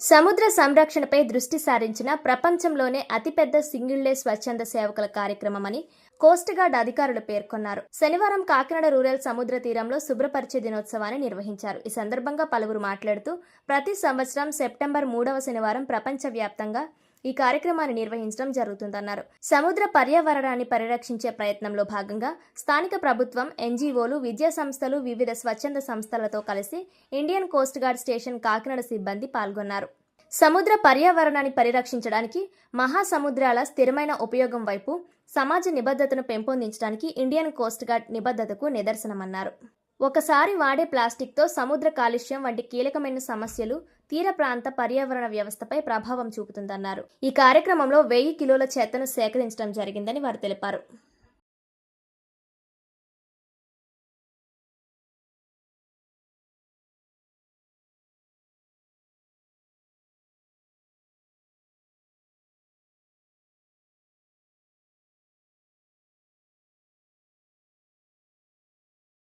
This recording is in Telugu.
సముద్ర సంరక్షణపై దృష్టి సారించిన ప్రపంచంలోనే అతిపెద్ద సింగిల్ డే స్వచ్ఛంద సేవకుల కార్యక్రమమని కోస్ట్ గార్డ్ అధికారులు పేర్కొన్నారు. శనివారం కాకినాడ రూరల్ సముద్ర తీరంలో శుభ్రపరిచే దినోత్సవాన్ని నిర్వహించారు. ఈ సందర్భంగా పలువురు మాట్లాడుతూ ప్రతి సంవత్సరం సెప్టెంబర్ మూడవ శనివారం ప్రపంచవ్యాప్తంగా ఈ కార్యక్రమాన్ని నిర్వహించడం జరుగుతుందన్నారు. సముద్ర పర్యావరణాన్ని పరిరక్షించే ప్రయత్నంలో భాగంగా స్థానిక ప్రభుత్వం ఎన్జీఓలు విద్యా సంస్థలు వివిధ స్వచ్ఛంద సంస్థలతో కలిసి Indian coast guard station Kakinada సిబ్బంది పాల్గొన్నారు. సముద్ర పర్యావరణాన్ని పరిరక్షించడానికి మహాసముద్రాల స్థిరమైన ఉపయోగం వైపు సమాజ నిబద్ధతను పెంపొందించడానికి ఇండియన్ కోస్ట్ గార్డ్ నిబద్ధతకు నిదర్శనమన్నారు. ఒకసారి వాడే ప్లాస్టిక్తో సముద్ర కాలుష్యం వంటి కీలకమైన సమస్యలు తీర ప్రాంత పర్యావరణ వ్యవస్థపై ప్రభావం చూపుతుందన్నారు. ఈ కార్యక్రమంలో వెయ్యి కిలోల చెత్తను సేకరించడం జరిగిందని వారు తెలిపారు.